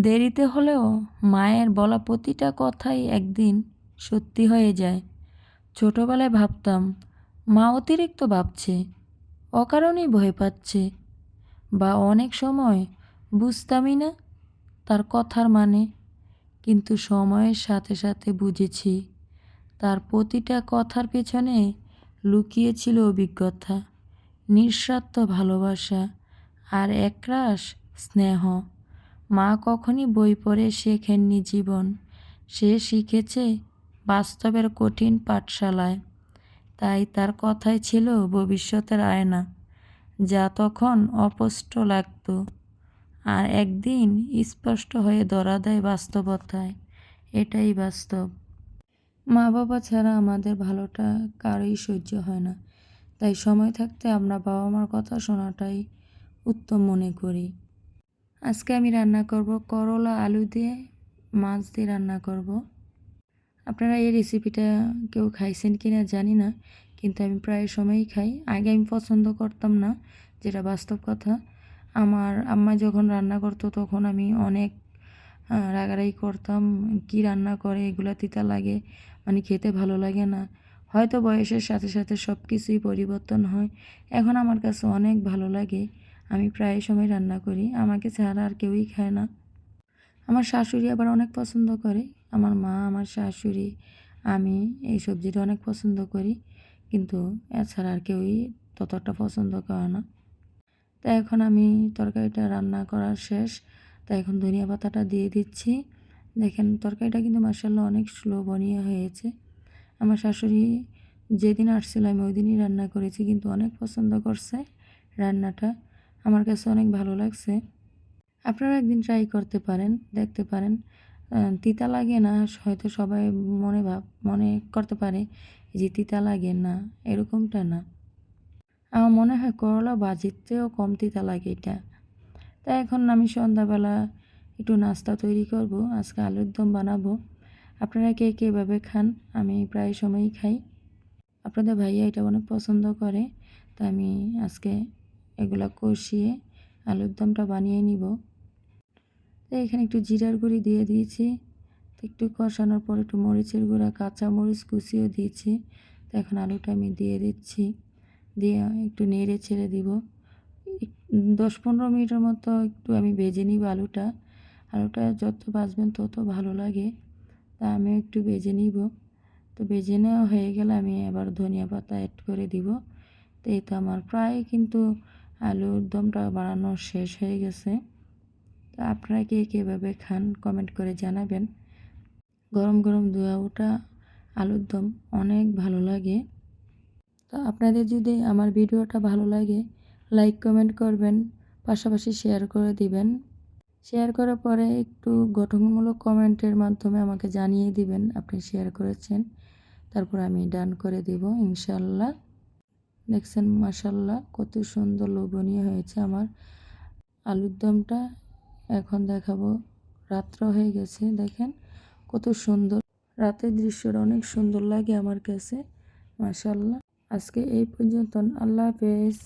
দেরিতে হলেও মায়ের বলা প্রতিটা কথাই একদিন সত্যি হয়ে যায়। ছোটবেলায় ভাবতাম, মা অতিরিক্ত ভাবছে, অকারণেই ভয় পাচ্ছে, বা অনেক সময় বুঝতামই না তার কথার মানে। কিন্তু সময়ের সাথে সাথে বুঝেছি, তার প্রতিটা কথার পেছনে লুকিয়েছিল অভিজ্ঞতা, নিঃস্বার্থ ভালোবাসা আর একরাশ স্নেহ। মা কখনই বই পড়ে শেখেননি জীবন। সে শিখেছে বাস্তবের কঠিন পাঠশালায়। তাই তার কথাই ছিল ভবিষ্যতের আয়না, যা তখন অস্পষ্ট লাগত। আর একদিন স্পষ্ট হয়ে ধরা দেয় বাস্তবতায়, এটাই বাস্তব। মা বাবা ছাড়া আমাদের ভালোটা কারোই সহ্য হয় না। তাই সময় থাকতে আমরা বাবা মার কথা শোনাটাই উত্তম মনে করি। আজকে আমি রান্না করব করলা আলু দিয়ে মাছ দিয়ে রান্না করব। আপনারা এই রেসিপিটা কেউ খাইছেন কি না জানি না, কিন্তু আমি প্রায় সময়ই খাই। আগে আমি পছন্দ করতাম না, যেটা বাস্তব কথা। আমার আম্মা যখন রান্না করতো তখন আমি অনেক রাগারাগি করতাম, কি রান্না করে, এগুলা তিতা লাগে মানে খেতে ভালো লাগে না। হয়তো বয়সের সাথে সাথে সব কিছুই পরিবর্তন হয়। এখন আমার কাছে অনেক ভালো লাগে। আমি প্রায় সময় রান্না করি। আমাকে ছাড়া আর কেউই খায় না। আমার শাশুড়ি আবার অনেক পছন্দ করে। আমার মা, আমার শাশুড়ি, আমি এই সবজিটা অনেক পছন্দ করি। কিন্তু এছাড়া আর কেউই ততটা পছন্দ করে না। তা এখন আমি তরকারিটা রান্না করার শেষ। তা এখন ধনিয়া পাতাটা দিয়ে দিচ্ছি। দেখেন, তরকারিটা কিন্তু মাসাল্লাহ অনেক স্লো বনিয়ে হয়েছে। আমার শাশুড়ি যেদিন আসছিল, আমি ওই দিনই রান্না করেছি। কিন্তু অনেক পছন্দ করছে রান্নাটা। আমার কাছে অনেক ভালো লাগছে। আপনারা একদিন ট্রাই করতে পারেন, দেখতে পারেন। তিতা লাগে না, হয়তো সবাই মনে ভাব, মনে করতে পারে যে তিতা লাগে না, এরকমটা না। আমার মনে হয় করলা বাজির চেয়েও কম তিতা লাগে এটা। তাই এখন আমি সন্ধ্যাবেলা একটু নাস্তা তৈরি করব, আজকে আলুর দম বানাবো। আপনারা কে কে এভাবে খান, আমি প্রায় সময়ই খাই। আপনাদের ভাইয়া এটা অনেক পছন্দ করে তা আমি আজকে এগুলা কষিয়ে আলুর দমটা বানিয়ে নিব। তো এখানে একটু জিরার গুঁড়ি দিয়ে দিয়েছি। একটু কষানোর পর একটু মরিচের গুঁড়া, কাঁচা মরিচ কুচিও দিয়েছি। তো এখন আলুটা আমি দিয়ে দিচ্ছি। দিয়ে একটু নেড়ে ছেড়ে দিব। দশ পনেরো মিনিটের মতো একটু আমি ভেজে নিব আলুটা। আলুটা যত ভাজবেন তত ভালো লাগে। তা আমি একটু ভেজে নিব। তো ভেজে নেওয়া হয়ে গেলে আমি আবার ধনিয়া পাতা অ্যাড করে দিব। তো এই তো আমার প্রায় কিন্তু আলুর দমটা বানানো শেষ হয়ে গেছে। তো আপনারা কে কীভাবে খান কমেন্ট করে জানাবেন। গরম গরম ধোয়া ওঠা, আলুর দম অনেক ভালো লাগে। তো আপনাদের যদি আমার ভিডিওটা ভালো লাগে লাইক কমেন্ট করবেন, পাশাপাশি শেয়ার করে দিবেন। শেয়ার করার পরে একটু গঠনমূলক কমেন্টের মাধ্যমে আমাকে জানিয়ে দিবেন, আপনি শেয়ার করেছেন। তারপর আমি ডান করে দিব ইনশাল্লাহ দেখছেন মাসাল্লাহ কত সুন্দর লোভনীয় হয়েছে আমার। আলুর দমটা এখন দেখাবো। রাত্র হয়ে গেছে, দেখেন, কত সুন্দর। রাতের দৃশ্যটা অনেক সুন্দর লাগে আমার কাছে মাসাল্লাহ আজকে এই পর্যন্ত, আল্লাহ হাফেজ।